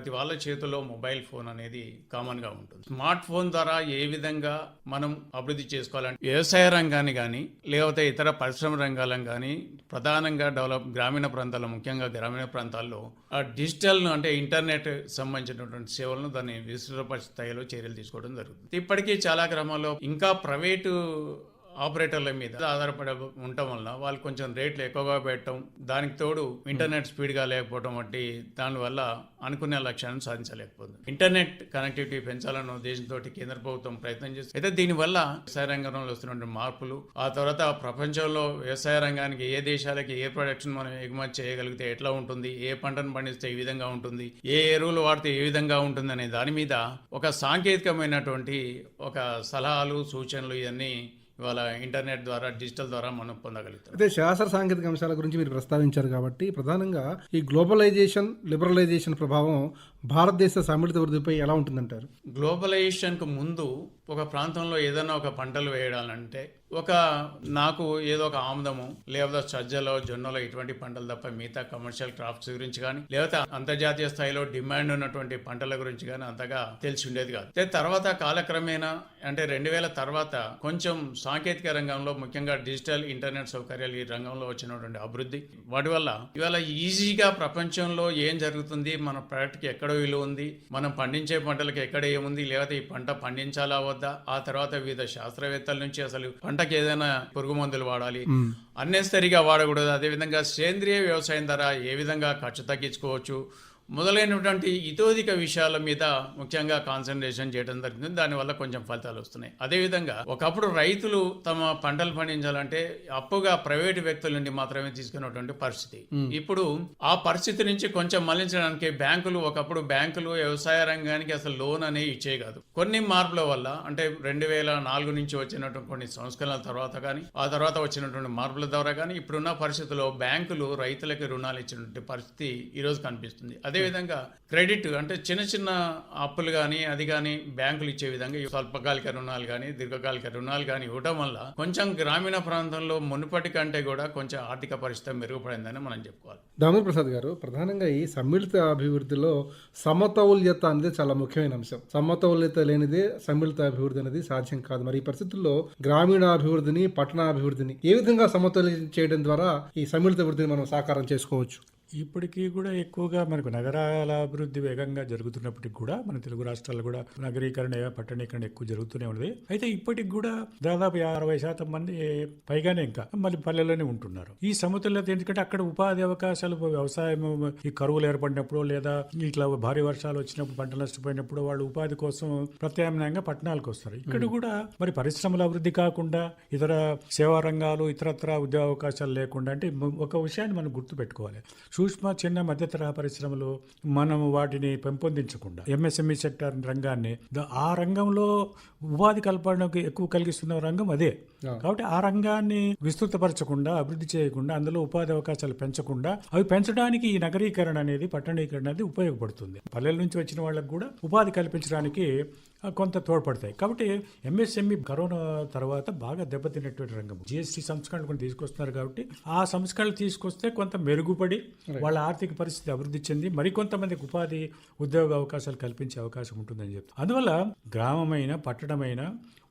ప్రతి వాళ్ళ చేతిలో మొబైల్ ఫోన్ అనేది కామన్గా ఉంటుంది. స్మార్ట్ ఫోన్ ద్వారా ఏ విధంగా మనం అభివృద్ధి చేసుకోవాలంటే వ్యవసాయ రంగాన్ని కానీ లేకపోతే ఇతర పరిశ్రమ రంగాలను కానీ ప్రధానంగా డెవలప్ గ్రామీణ ప్రాంతాల్లో ముఖ్యంగా గ్రామీణ ప్రాంతాల్లో ఆ డిజిటల్ అంటే ఇంటర్నెట్ సంబంధించినటువంటి సేవలను దాన్ని విస్తృత స్థాయిలో చర్యలు తీసుకోవడం జరుగుతుంది. ఇప్పటికీ చాలా గ్రామాల్లో ఇంకా ప్రైవేటు ఆపరేటర్ల మీద ఆధారపడి ఉండటం వల్ల వాళ్ళు కొంచెం రేట్లు ఎక్కువగా పెట్టడం దానికి తోడు ఇంటర్నెట్ స్పీడ్గా లేకపోవడం వంటి దానివల్ల అనుకునే లక్ష్యాన్ని సాధించలేకపోతుంది. ఇంటర్నెట్ కనెక్టివిటీ పెంచాలన్న ఉద్దేశంతో కేంద్ర ప్రభుత్వం ప్రయత్నం చేస్తుంది. అయితే దీనివల్ల వ్యవసాయ రంగంలో వస్తున్నటువంటి మార్పులు ఆ తర్వాత ప్రపంచంలో వ్యవసాయ రంగానికి ఏ దేశాలకి ఏ ప్రొడక్షన్ మనం ఎగుమతి చేయగలిగితే ఎట్లా ఉంటుంది ఏ పంటను పండిస్తే ఏ విధంగా ఉంటుంది ఏ ఎరువులు వాడితే ఏ విధంగా ఉంటుంది అనే దాని మీద ఒక సాంకేతికమైనటువంటి ఒక సలహాలు సూచనలు ఇవన్నీ ఇవాళ ఇంటర్నెట్ ద్వారా డిజిటల్ ద్వారా మనం పొందగలుగుతాం. అయితే శాస్త్ర సాంకేతిక అంశాల గురించి మీరు ప్రస్తావించారు కాబట్టి ప్రధానంగా ఈ గ్లోబలైజేషన్ లిబరలైజేషన్ ప్రభావం భారతదేశ సమ్మిళిత వృద్ధిపై ఎలా ఉంటుందంటారు? గ్లోబలైజేషన్కు ముందు ఒక ప్రాంతంలో ఏదైనా ఒక పంటలు వేయడాలంటే ఒక నాకు ఏదో ఒక ఆముదము లేదా సజ్జలో జొన్నలో ఇటువంటి పంటలు తప్ప మిగతా కమర్షియల్ క్రాప్స్ గురించి కానీ లేకపోతే అంతర్జాతీయ స్థాయిలో డిమాండ్ ఉన్నటువంటి పంటల గురించి కానీ అంతగా తెలిసి ఉండేది కాదు. తర్వాత కాలక్రమేణా అంటే రెండు వేల తర్వాత కొంచెం సాంకేతిక రంగంలో ముఖ్యంగా డిజిటల్ ఇంటర్నెట్ సౌకర్యాలు ఈ రంగంలో వచ్చినటువంటి అభివృద్ధి వాటి వల్ల ఇవాళ ఈజీగా ప్రపంచంలో ఏం జరుగుతుంది మన ప్రోడక్ట్కి ఎక్కడ విలువ ఉంది మనం పండించే పంటలకు ఎక్కడ ఏముంది లేకపోతే ఈ పంట పండించాలా వద్దా? ఆ తర్వాత వివిధ శాస్త్రవేత్తల నుంచి అసలు పంట పంటకి ఏదైనా పురుగు మందులు వాడాలి అన్నెసరిగా వాడకూడదు. అదేవిధంగా సేంద్రియ వ్యవసాయం ద్వారా ఏ విధంగా ఖర్చు తగ్గించుకోవచ్చు? మొదలైనటువంటి ఇతోధిక విషయాల మీద ముఖ్యంగా కాన్సన్ట్రేషన్ చేయడం జరిగింది. దానివల్ల కొంచెం ఫలితాలు వస్తున్నాయి. అదేవిధంగా ఒకప్పుడు రైతులు తమ పంటలు పండించాలంటే అప్పుగా ప్రైవేటు వ్యక్తుల నుండి మాత్రమే తీసుకున్నటువంటి పరిస్థితి. ఇప్పుడు ఆ పరిస్థితి నుంచి కొంచెం మళ్ళించడానికి బ్యాంకులు ఒకప్పుడు బ్యాంకులు వ్యవసాయ రంగానికి అసలు లోన్ అనేవి ఇచ్చే కాదు కొన్ని మార్పుల వల్ల అంటే రెండు వేల నాలుగు నుంచి వచ్చినటువంటి కొన్ని సంస్కరణల తర్వాత కానీ ఆ తర్వాత వచ్చినటువంటి మార్పుల ద్వారా కానీ ఇప్పుడున్న పరిస్థితుల్లో బ్యాంకులు రైతులకి రుణాలు ఇచ్చినటువంటి పరిస్థితి ఈ రోజు కనిపిస్తుంది అదేవిధంగా క్రెడిట్ అంటే చిన్న చిన్న అప్పులు కానీ అది కానీ బ్యాంకులు ఇచ్చే విధంగా ఈ స్వల్పకాలిక రుణాలు కానీ దీర్ఘకాలిక రుణాలు కానీ ఇవ్వడం వల్ల కొంచెం గ్రామీణ ప్రాంతంలో మునుపటి కంటే కూడా కొంచెం ఆర్థిక పరిస్థితి మెరుగుపడిందని మనం చెప్పుకోవాలి. దామోదర్ ప్రసాద్ గారు ప్రధానంగా ఈ సమ్మిళిత అభివృద్ధిలో సమతౌల్యత అనేది చాలా ముఖ్యమైన అంశం. సమతౌల్యత లేనిదే సమ్మిళిత అభివృద్ధి అనేది సాధ్యం కాదు. మరి ఈ పరిస్థితుల్లో గ్రామీణ అభివృద్ధిని పట్టణాభివృద్ధిని ఏ విధంగా సమతౌల్యం చేయడం ద్వారా ఈ సమ్మిళిత అభివృద్ధిని మనం సాకారం చేసుకోవచ్చు? ఇప్పటికీ కూడా ఎక్కువగా మనకు నగరాల అభివృద్ధి వేగంగా జరుగుతున్నప్పటికి కూడా మన తెలుగు రాష్ట్రాల్లో కూడా నగరీకరణ పట్టణీకరణ ఎక్కువ జరుగుతూనే ఉన్నది. అయితే ఇప్పటికి కూడా దాదాపు అరవై శాతం మంది పైగానే ఇంకా మళ్ళీ పల్లెల్లోనే ఉంటున్నారు. ఈ సమతుల్యత ఎందుకంటే అక్కడ ఉపాధి అవకాశాలు వ్యవసాయం ఈ కరువులు ఏర్పడినప్పుడు లేదా ఇట్లా భారీ వర్షాలు వచ్చినప్పుడు పంట నష్టపోయినప్పుడు వాళ్ళు ఉపాధి కోసం ప్రత్యామ్నాయంగా పట్టణాలకు వస్తారు. ఇక్కడ కూడా మరి పరిశ్రమల అభివృద్ధి కాకుండా ఇతర సేవా రంగాలు ఇతరత్ర ఉద్యోగ అవకాశాలు లేకుండా అంటే ఒక విషయాన్ని మనం గుర్తుపెట్టుకోవాలి. సూక్ష్మ చిన్న మధ్యతరహా పరిశ్రమలు మనం వాటిని పెంపొందించకుండా ఎంఎస్ఎంఈ సెక్టర్ రంగాన్ని ఆ రంగంలో ఉపాధి కల్పనకు ఎక్కువ కలిగిస్తున్న రంగం అదే. కాబట్టి ఆ రంగాన్ని విస్తృతపరచకుండా అభివృద్ధి చేయకుండా అందులో ఉపాధి అవకాశాలు పెంచకుండా అవి పెంచడానికి ఈ నగరీకరణ అనేది పట్టణీకరణ అనేది ఉపయోగపడుతుంది. పల్లెల నుంచి వచ్చిన వాళ్ళకి కూడా ఉపాధి కల్పించడానికి కొంత తోడ్పడతాయి. కాబట్టి ఎంఎస్ఎంఈ కరోనా తర్వాత బాగా దెబ్బతిన్నటువంటి రంగం. జిఎస్టీ సంస్కరణలు కొన్ని తీసుకొస్తున్నారు కాబట్టి ఆ సంస్కరణలు తీసుకొస్తే కొంత మెరుగుపడి వాళ్ళ ఆర్థిక పరిస్థితి అభివృద్ధి చెంది మరికొంతమందికి ఉపాధి ఉద్యోగ అవకాశాలు కల్పించే అవకాశం ఉంటుందని చెప్తారు. అందువల్ల గ్రామమైన పట్టణమైన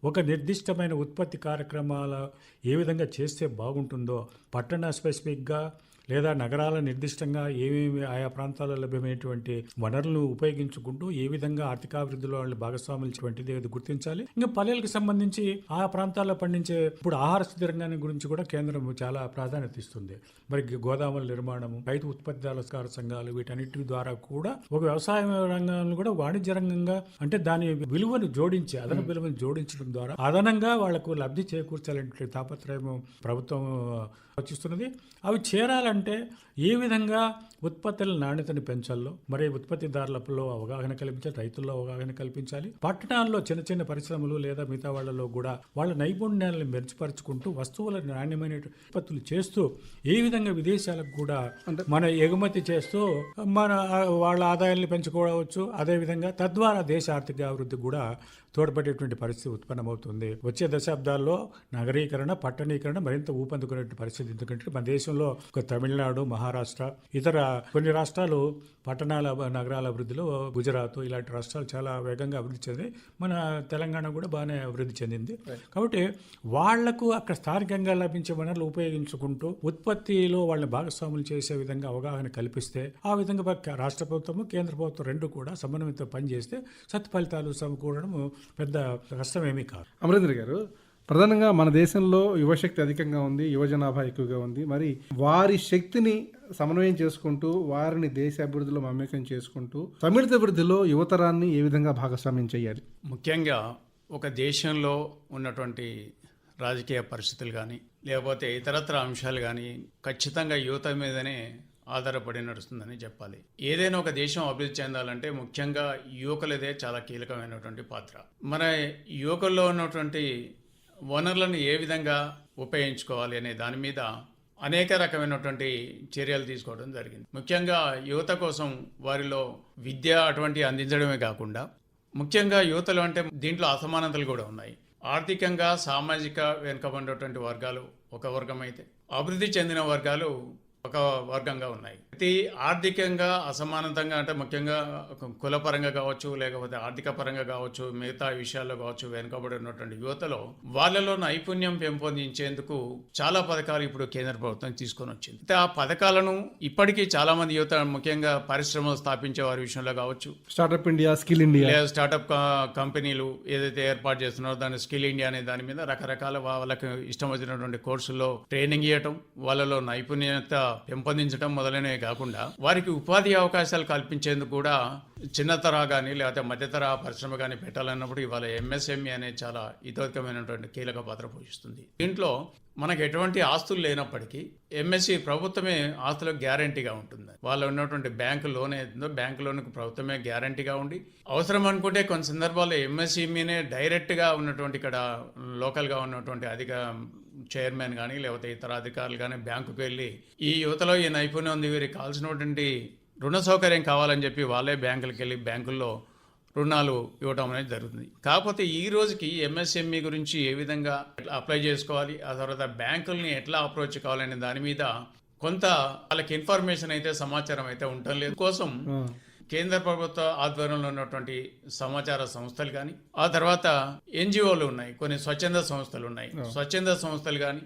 ఒక నిర్దిష్టమైన ఉత్పత్తి కార్యక్రమాల ఏ విధంగా చేస్తే బాగుంటుందో పట్టణ స్పెసిఫిక్గా లేదా నగరాల నిర్దిష్టంగా ఏమేమి ఆయా ప్రాంతాల్లో లభ్యమైనటువంటి వనరులను ఉపయోగించుకుంటూ ఏ విధంగా ఆర్థికాభివృద్ధిలో వాళ్ళు భాగస్వాములటువంటిది ఏది గుర్తించాలి. ఇంకా పల్లెలకు సంబంధించి ఆ ప్రాంతాల్లో పండించే ఇప్పుడు ఆహార స్థితి రంగాన్ని గురించి కూడా కేంద్రం చాలా ప్రాధాన్యత ఇస్తుంది. మరి గోదాముల నిర్మాణం రైతు ఉత్పత్తిదారుల సహకార సంఘాలు వీటన్నిటి ద్వారా కూడా ఒక వ్యవసాయ రంగాన్ని కూడా వాణిజ్య రంగంగా అంటే దాని విలువను జోడించి అదన విలువను జోడించడం ద్వారా అదనంగా వాళ్ళకు లబ్ధి చేకూర్చాలంటే తాపత్రయం ప్రభుత్వం వచ్చిస్తున్నది అవి చేరాలంటే ఏ విధంగా ఉత్పత్తుల నాణ్యతను పెంచాలో మరి ఉత్పత్తిదారులలో అవగాహన కల్పించాలి రైతుల్లో అవగాహన కల్పించాలి. పట్టణాల్లో చిన్న చిన్న పరిశ్రమలు లేదా మిగతా వాళ్ళలో కూడా వాళ్ళ నైపుణ్యాలను మెరుగుపరుచుకుంటూ వస్తువుల నాణ్యమైన ఉత్పత్తులు చేస్తూ ఏ విధంగా విదేశాలకు కూడా మన ఎగుమతి చేస్తూ మన వాళ్ళ ఆదాయాన్ని పెంచుకోవచ్చు. అదేవిధంగా తద్వారా దేశ ఆర్థిక అభివృద్ధి కూడా తోడ్పడేటువంటి పరిస్థితి ఉత్పన్నమవుతుంది. వచ్చే దశాబ్దాల్లో నగరీకరణ పట్టణీకరణ మరింత ఊపందుకునే పరిస్థితి. ఎందుకంటే మన దేశంలో ఒక తమిళనాడు మహారాష్ట్ర ఇతర కొన్ని రాష్ట్రాలు పట్టణాల నగరాల అభివృద్ధిలో గుజరాత్ ఇలాంటి రాష్ట్రాలు చాలా వేగంగా అభివృద్ధి చెందాయి మన తెలంగాణ కూడా బాగానే అభివృద్ధి చెందింది. కాబట్టి వాళ్ళకు అక్కడ స్థానికంగా లభించే వనరులు ఉపయోగించుకుంటూ ఉత్పత్తిలో వాళ్ళని భాగస్వాములు చేసే విధంగా అవగాహన కల్పిస్తే ఆ విధంగా రాష్ట్ర ప్రభుత్వము కేంద్ర ప్రభుత్వం రెండు కూడా సమన్వయంతో పనిచేస్తే సత్ఫలితాలు సమకూడడం పెద్ద కష్టమేమీ కాదు. అమరేంద్ర గారు ప్రధానంగా మన దేశంలో యువశక్తి అధికంగా ఉంది యువ జనాభా ఎక్కువగా ఉంది. మరి వారి శక్తిని సమన్వయం చేసుకుంటూ వారిని దేశ అభివృద్ధిలో మమేకం చేసుకుంటూ సమ్మిళిత అభివృద్ధిలో యువతరాన్ని ఏ విధంగా భాగస్వామ్యం చేయాలి? ముఖ్యంగా ఒక దేశంలో ఉన్నటువంటి రాజకీయ పరిస్థితులు కానీ లేకపోతే ఇతరత్ర అంశాలు కానీ ఖచ్చితంగా యువత మీదనే ఆధారపడి నడుస్తుందని చెప్పాలి. ఏదైనా ఒక దేశం అభివృద్ధి చెందాలంటే ముఖ్యంగా యువకులదే చాలా కీలకమైనటువంటి పాత్ర. మన యువకుల్లో ఉన్నటువంటి వనరులను ఏ విధంగా ఉపయోగించుకోవాలి అనే దాని మీద అనేక రకమైనటువంటి చర్యలు తీసుకోవడం జరిగింది. ముఖ్యంగా యువత కోసం వారిలో విద్య అటువంటి అందించడమే కాకుండా ముఖ్యంగా యువతలు అంటే దీంట్లో అసమానతలు కూడా ఉన్నాయి. ఆర్థికంగా సామాజిక వెనుకబడినటువంటి వర్గాలు ఒక వర్గం అయితే అభివృద్ధి చెందిన వర్గాలు ఒక వర్గంగా ఉన్నాయి. ప్రతి ఆర్థికంగా అసమానతంగా అంటే ముఖ్యంగా కులపరంగా కావచ్చు లేకపోతే ఆర్థిక పరంగా కావచ్చు మిగతా విషయాల్లో కావచ్చు వెనుకబడి ఉన్నటువంటి యువతలో వాళ్ళలో నైపుణ్యం పెంపొందించేందుకు చాలా పథకాలు ఇప్పుడు కేంద్ర ప్రభుత్వం తీసుకొని వచ్చింది. అయితే ఆ పథకాలను ఇప్పటికీ చాలా మంది యువత ముఖ్యంగా పరిశ్రమలు స్థాపించే వారి విషయంలో కావచ్చు స్టార్టప్ ఇండియా స్కిల్ ఇండియా లేదా స్టార్టప్ కంపెనీలు ఏదైతే ఏర్పాటు చేస్తున్నారో దాని స్కిల్ ఇండియా అనే దాని మీద రకరకాల వాళ్ళకి ఇష్టం వచ్చినటువంటి కోర్సుల్లో ట్రైనింగ్ ఇవ్వటం వాళ్ళలో నైపుణ్యత పెంపొందించడం మొదలైనవి కాకుండా వారికి ఉపాధి అవకాశాలు కల్పించేందుకు కూడా చిన్న తరహా కానీ లేకపోతే మధ్యతరా పరిశ్రమ కానీ పెట్టాలన్నప్పుడు ఇవాళ ఎంఎస్ఎంఈ అనేది చాలా ఇతోత్కమైనటువంటి కీలక పాత్ర పోషిస్తుంది. దీంట్లో మనకు ఎటువంటి ఆస్తులు లేనప్పటికీ ఎంఎస్సి ప్రభుత్వమే ఆస్తులకు గ్యారంటీగా ఉంటుంది. వాళ్ళు ఉన్నటువంటి బ్యాంకు లోన్ ఏదో బ్యాంకు లోన్కు ప్రభుత్వమే గ్యారంటీగా ఉండి అవసరం అనుకుంటే కొన్ని సందర్భాల్లో ఎంఎస్ఈమీనే డైరెక్ట్గా ఉన్నటువంటి ఇక్కడ లోకల్గా ఉన్నటువంటి అధిక చైర్మన్ కానీ లేకపోతే ఇతర అధికారులు కానీ బ్యాంకుకి వెళ్ళి ఈ యువతలో ఈ నైపుణ్యం ఉంది వీరికి కావాల్సినటువంటి రుణ సౌకర్యం కావాలని చెప్పి వాళ్ళే బ్యాంకులకు వెళ్ళి బ్యాంకుల్లో రుణాలు ఇవ్వడం అనేది జరుగుతుంది. కాకపోతే ఈ రోజుకి ఎంఎస్ఎంఈ గురించి ఏ విధంగా అప్లై చేసుకోవాలి ఆ తర్వాత బ్యాంకుల్ని ఎట్లా అప్రోచ్ కావాలనే దాని మీద కొంత వాళ్ళకి ఇన్ఫర్మేషన్ అయితే సమాచారం అయితే ఉండటం లేదు. కోసం కేంద్ర ప్రభుత్వ ఆధ్వర్యంలో ఉన్నటువంటి సమాచార సంస్థలు కానీ ఆ తర్వాత ఎన్జిఓలు ఉన్నాయి కొన్ని స్వచ్ఛంద సంస్థలు ఉన్నాయి. స్వచ్ఛంద సంస్థలు కానీ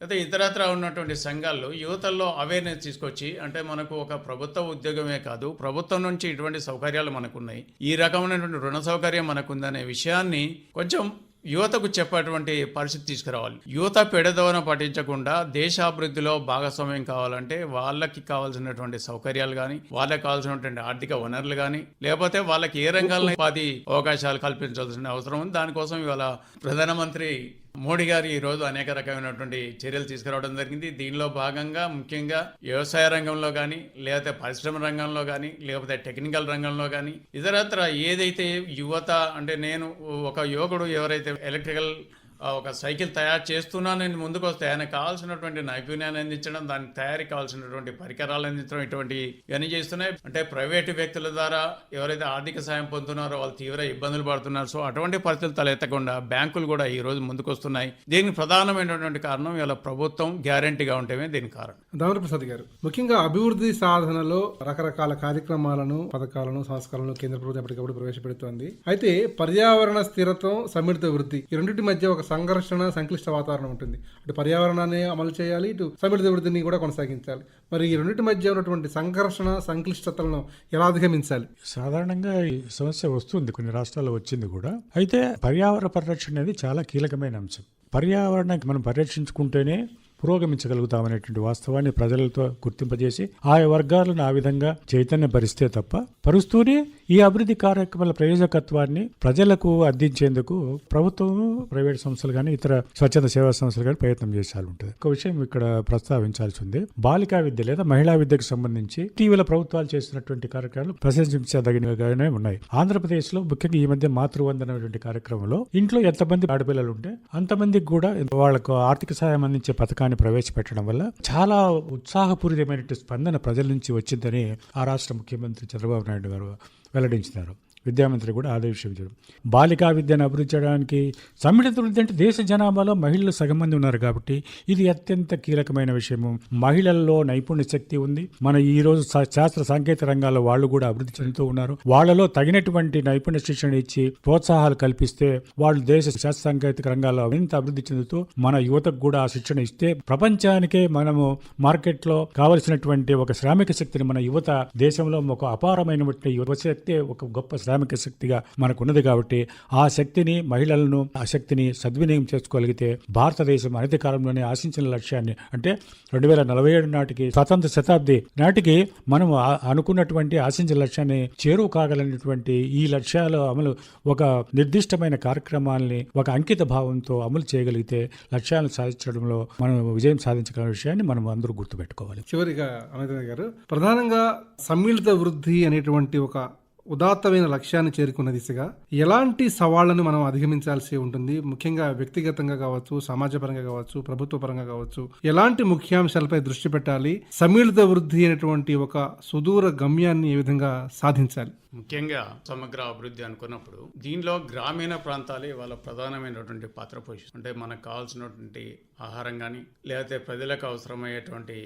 లేదా ఇతరత్ర ఉన్నటువంటి సంఘాల్లో యువతల్లో అవేర్నెస్ తీసుకొచ్చి అంటే మనకు ఒక ప్రభుత్వ ఉద్యోగమే కాదు ప్రభుత్వం నుంచి ఇటువంటి సౌకర్యాలు మనకున్నాయి. ఈ రకమైనటువంటి రుణ సౌకర్యం మనకుందనే విషయాన్ని కొంచెం యువతకు చెప్పేటువంటి పరిస్థితి తీసుకురావాలి. యువత పెడదవన పట్టించకుండా దేశాభివృద్ధిలో భాగస్వామ్యం కావాలంటే వాళ్ళకి కావాల్సినటువంటి సౌకర్యాలు కానీ వాళ్ళకి కావాల్సినటువంటి ఆర్థిక వనరులు కానీ లేకపోతే వాళ్ళకి ఏ రంగాల్లో ఉపాధి అవకాశాలు కల్పించాల్సిన అవసరం ఉంది. దానికోసం ఇవాళ ప్రధానమంత్రి మోడీ గారు ఈ రోజు అనేక రకమైనటువంటి చర్యలు తీసుకురావడం జరిగింది. దీనిలో భాగంగా ముఖ్యంగా వ్యవసాయ రంగంలో కానీ లేకపోతే పరిశ్రమ రంగంలో కానీ లేకపోతే టెక్నికల్ రంగంలో కానీ ఇతరత్ర ఏదైతే యువత అంటే నేను ఒక యువకుడు ఎవరైతే ఎలక్ట్రికల్ ఒక సైకిల్ తయారు చేస్తున్నానని ముందుకు వస్తే ఆయనకు కావాల్సినటువంటి నైపుణ్యాన్ని అందించడం దానికి తయారీ కావాల్సినటువంటి పరికరాలు అందించడం ఇటువంటి ఇవన్నీ చేస్తున్నాయి. అంటే ప్రైవేటు వ్యక్తుల ద్వారా ఎవరైతే ఆర్థిక సాయం పొందుతున్నారో వాళ్ళు తీవ్ర ఇబ్బందులు పడుతున్నారు. సో అటువంటి పరిస్థితులు తలెత్తకుండా బ్యాంకులు కూడా ఈ రోజు ముందుకు వస్తున్నాయి దీనికి ప్రధానమైనటువంటి కారణం ఇలా ప్రభుత్వం గ్యారంటీగా ఉండటమే దీనికి కారణం. దామర ప్రసాద్ గారు ముఖ్యంగా అభివృద్ధి సాధనలో రకరకాల కార్యక్రమాలను పథకాలను సంస్కరణలు కేంద్ర ప్రభుత్వం ఎప్పటికప్పుడు ప్రవేశపెడుతోంది. అయితే పర్యావరణ స్థిరత్వం సమ్మిళిత వృద్ధి ఈ రెండింటి మధ్య ఒక సంఘర్షణ సంక్లిష్ట వాతావరణం ఉంటుంది. అటు పర్యావరణాన్ని అమలు చేయాలి ఇటు సమ్మిళిత వృద్ధిని కూడా కొనసాగించాలి. మరి ఈ రెండింటి మధ్య ఉన్నటువంటి సంఘర్షణ సంక్లిష్టతలను ఎలా అధిగమించాలి? సాధారణంగా ఈ సమస్య వస్తుంది కొన్ని రాష్ట్రాల్లో వచ్చింది కూడా. అయితే పర్యావరణ పరిరక్షణ అనేది చాలా కీలకమైన అంశం. పర్యావరణానికి మనం పరిరక్షించుకుంటేనే పురోగమించగలుగుతామనేటువంటి వాస్తవాన్ని ప్రజలతో గుర్తింపజేసి ఆయా వర్గాలను ఆ విధంగా చైతన్యపరిస్తే తప్ప పరుస్తూనే ఈ అభివృద్ధి కార్యక్రమాల ప్రయోజకత్వాన్ని ప్రజలకు అందించేందుకు ప్రభుత్వం ప్రైవేట్ సంస్థలు కానీ ఇతర స్వచ్ఛంద సేవా సంస్థలు కానీ ప్రయత్నం చేయాలి ఉంటుంది ఒక విషయం ఇక్కడ ప్రస్తావించాల్సి ఉంది. బాలికా విద్య లేదా మహిళా విద్యకు సంబంధించి ఇటీవల ప్రభుత్వాలు చేస్తున్నటువంటి కార్యక్రమాలు ప్రశంసించదగినగానే ఉన్నాయి. ఆంధ్రప్రదేశ్లో ముఖ్యంగా ఈ మధ్య మాతృవందన అనేటువంటి కార్యక్రమంలో ఇంట్లో ఎంతమంది ఆడపిల్లలు ఉంటే అంతమందికి కూడా వాళ్ళకు ఆర్థిక సహాయం అందించే పథకాన్ని ప్రవేశపెట్టడం వల్ల చాలా ఉత్సాహపూరితమైన స్పందన ప్రజల నుంచి వచ్చిందని ఆ రాష్ట్ర ముఖ్యమంత్రి చంద్రబాబు నాయుడు గారు వెల్లడించినారు. విద్యామంత్రి కూడా ఆదేశించారు బాలికా విద్యను అభివృద్ధి చేయడానికి సమ్మిళిత వృద్ధి అంటే దేశ జనాభాలో మహిళలు సగం మంది ఉన్నారు కాబట్టి ఇది అత్యంత కీలకమైన విషయము. మహిళల్లో నైపుణ్య శక్తి ఉంది. మన ఈ రోజు శాస్త్ర సాంకేతిక రంగాల్లో వాళ్ళు కూడా అభివృద్ధి చెందుతూ ఉన్నారు. వాళ్ళలో తగినటువంటి నైపుణ్య శిక్షణ ఇచ్చి ప్రోత్సాహాలు కల్పిస్తే వాళ్ళు దేశ శాస్త్ర సాంకేతిక రంగాల్లో మరింత అభివృద్ధి చెందుతూ మన యువతకు కూడా ఆ శిక్షణ ఇస్తే ప్రపంచానికే మనము మార్కెట్లో కావలసినటువంటి ఒక శ్రామిక శక్తిని మన యువత దేశంలో ఒక అపారమైనటువంటి యువత శక్తి ఒక గొప్ప శ్రామిక శక్తిగా మనకు ఉన్నది కాబట్టి ఆ శక్తిని మహిళలను ఆ శక్తిని సద్వినియోగం చేసుకోగలిగితే భారతదేశం అనతి కాలంలోనే ఆశించిన లక్ష్యాన్ని. అంటే రెండు వేల నలభై ఏడు నాటికి స్వతంత్ర శతాబ్ది నాటికి మనం అనుకున్నటువంటి ఆశించిన లక్ష్యాన్ని చేరువు కాగలనటువంటి ఈ లక్ష్యాల అమలు ఒక నిర్దిష్టమైన కార్యక్రమాల్ని ఒక అంకిత భావంతో అమలు చేయగలిగితే లక్ష్యాలను సాధించడంలో మనం విజయం సాధించగల విషయాన్ని మనం అందరూ గుర్తుపెట్టుకోవాలి. చివరిగా అమిత గారు ప్రధానంగా సమ్మిళిత వృద్ధి అనేటువంటి ఒక ఉదాత్తమైన లక్ష్యాన్ని చేరుకున్న దిశగా ఎలాంటి సవాళ్ళను మనం అధిగమించాల్సి ఉంటుంది? ముఖ్యంగా వ్యక్తిగతంగా కావచ్చు సమాజపరంగా కావచ్చు ప్రభుత్వ పరంగా కావచ్చు ఎలాంటి ముఖ్యాంశాలపై దృష్టి పెట్టాలి? సమ్మిళిత వృద్ధి అనేటువంటి ఒక సుదూర గమ్యాన్ని ఏ విధంగా సాధించాలి? ముఖ్యంగా సమగ్ర అభివృద్ధి అనుకున్నప్పుడు దీనిలో గ్రామీణ ప్రాంతాలే వాళ్ళ ప్రధానమైనటువంటి పాత్ర పోషిస్తుంది అంటే మనకు కావాల్సినటువంటి ఆహారం కానీ లేకపోతే ప్రజలకు అవసరమయ్యేటువంటి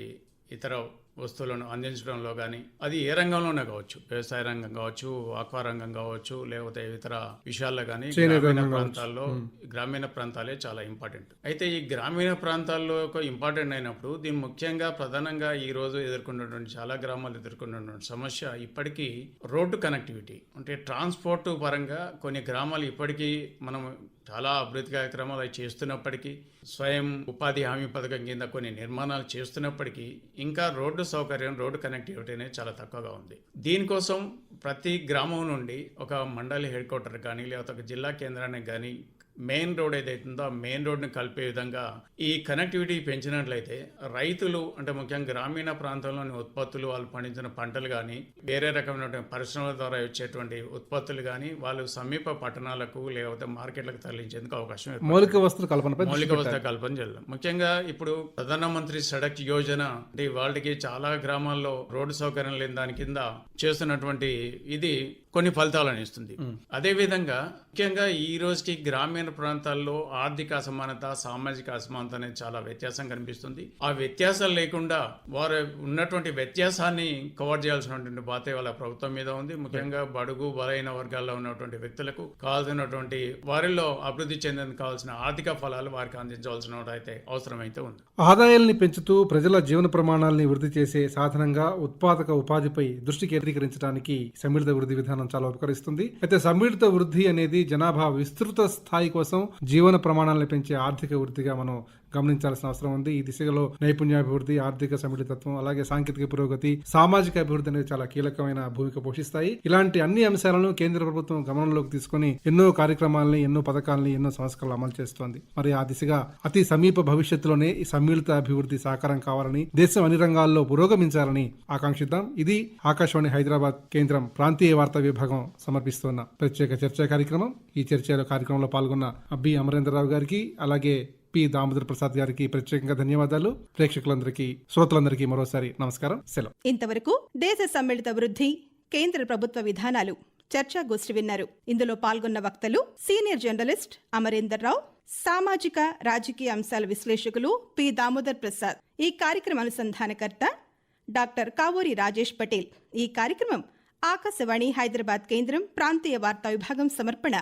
ఇతర వస్తువులను అందించడంలో కానీ అది ఏ రంగంలోనే కావచ్చు. వ్యవసాయ రంగం కావచ్చు ఆక్వా రంగం కావచ్చు లేకపోతే ఇతర విషయాల్లో కానీ గ్రామీణ ప్రాంతాల్లో గ్రామీణ ప్రాంతాలే చాలా ఇంపార్టెంట్. అయితే ఈ గ్రామీణ ప్రాంతాల్లో ఒక ఇంపార్టెంట్ అయినప్పుడు దీని ముఖ్యంగా ప్రధానంగా ఈ రోజు ఎదుర్కొన్నటువంటి చాలా గ్రామాలు ఎదుర్కొన్నటువంటి సమస్య ఇప్పటికీ రోడ్డు కనెక్టివిటీ. అంటే ట్రాన్స్పోర్ట్ పరంగా కొన్ని గ్రామాలు ఇప్పటికీ మనం చాలా అభివృద్ధి కార్యక్రమాలు అవి చేస్తున్నప్పటికీ స్వయం ఉపాధి హామీ పథకం కింద కొన్ని నిర్మాణాలు చేస్తున్నప్పటికీ ఇంకా రోడ్డు సౌకర్యం రోడ్డు కనెక్టివిటీ అనేది చాలా తక్కువగా ఉంది. దీనికోసం ప్రతి గ్రామం నుండి ఒక మండలి హెడ్ క్వార్టర్ కానీ లేకపోతే ఒక జిల్లా కేంద్రానికి కానీ మెయిన్ రోడ్ ఏదైతే ఉందో ఆ మెయిన్ రోడ్ని కలిపే విధంగా ఈ కనెక్టివిటీ పెంచినట్లయితే రైతులు అంటే ముఖ్యంగా గ్రామీణ ప్రాంతంలోని ఉత్పత్తులు వాళ్ళు పండించిన పంటలు కానీ వేరే రకమైనటువంటి పరిశ్రమల ద్వారా వచ్చేటువంటి ఉత్పత్తులు కానీ వాళ్ళు సమీప పట్టణాలకు లేకపోతే మార్కెట్లకు తరలించేందుకు అవకాశం. మౌలిక వస్తువుల కల్పనపై దృష్టి మౌలిక వసతి కల్పన చేద్దాం ముఖ్యంగా ఇప్పుడు ప్రధానమంత్రి సడక్ యోజన అంటే వాళ్ళకి చాలా గ్రామాల్లో రోడ్డు సౌకర్యం లేని దాని కింద చేస్తున్నటువంటి ఇది కొన్ని ఫలితాలను ఇస్తుంది. అదే విధంగా ముఖ్యంగా ఈ రోజుకి గ్రామీణ ప్రాంతాల్లో ఆర్థిక అసమానత సామాజిక అసమానత అనేది చాలా వ్యత్యాసం కనిపిస్తుంది. ఆ వ్యత్యాసాలు లేకుండా వారు ఉన్నటువంటి వ్యత్యాసాన్ని కవర్ చేయాల్సినటువంటి బాధ్యత వాళ్ళ ప్రభుత్వం మీద ఉంది. ముఖ్యంగా బడుగు బలైన వర్గాల్లో ఉన్నటువంటి వ్యక్తులకు కావాల్సినటువంటి వారిలో అభివృద్ధి చెందేందుకు కావాల్సిన ఆర్థిక ఫలాలు వారికి అందించవలసిన అయితే అవసరమైతే ఉంది. ఆదాయాల్ని పెంచుతూ ప్రజల జీవన ప్రమాణాలని వృద్ధి చేసే సాధనంగా ఉత్పాదక ఉపాధిపై దృష్టి కేంద్రీకరించడానికి సమ్మిళిత వృద్ధి విధానం చాలా ఉపకరిస్తుంది. అయితే సమ్మిళిత వృద్ధి అనేది జనాభా విస్తృత స్థాయి కోసం జీవన ప్రమాణాలను పెంచే ఆర్థిక వృద్ధిగా మనం గమనించాల్సిన అవసరం ఉంది. ఈ దిశలో నైపుణ్యాభివృద్ధి ఆర్థిక సమ్మిళితత్వం అలాగే సాంకేతిక పురోగతి సామాజిక అభివృద్ధి అనేవి చాలా కీలకమైన భూమిక పోషిస్తాయి. ఇలాంటి అన్ని అంశాలను కేంద్ర ప్రభుత్వం గమనంలోకి తీసుకొని ఎన్నో కార్యక్రమాలని ఎన్నో పథకాలని ఎన్నో సంస్కరణలు అమలు చేస్తోంది. మరి ఆ దిశగా అతి సమీప భవిష్యత్తులోనే ఈ సమ్మిళిత అభివృద్ధి సాకారం కావాలని దేశం అన్ని రంగాల్లో పురోగమించాలని ఆకాంక్షిద్దాం. ఇది ఆకాశవాణి హైదరాబాద్ కేంద్రం ప్రాంతీయ వార్తా విభాగం సమర్పిస్తున్న ప్రత్యేక చర్చా కార్యక్రమం. ఈ చర్చలో కార్యక్రమంలో పాల్గొన్న బి అమరేంద్రరావు గారికి అలాగే పి దామోదర్ ప్రసాద్ గారికి ప్రత్యేకంగా ధన్యవాదాలు. ప్రేక్షకులందరికీ శ్రోతలందరికీ మరోసారి నమస్కారం. సెలవు. ఇంతవరకు దేశ సమ్మిళిత వృద్ధి కేంద్ర ప్రభుత్వ విధానాలు చర్చా గోష్ఠి విన్నారు. ఇందులో పాల్గొన్న వక్తలు సీనియర్ జర్నలిస్ట్ అమరేందర్ రావు సామాజిక రాజకీయ అంశాల విశ్లేషకులు పి దామోదర్ ప్రసాద్ ఈ కార్యక్రమ అనుసంధానకర్త డాక్టర్ కావూరి రాజేష్ పటేల్. ఈ కార్యక్రమం ఆకాశవాణి హైదరాబాద్ కేంద్రం ప్రాంతీయ వార్తా విభాగం సమర్పణ.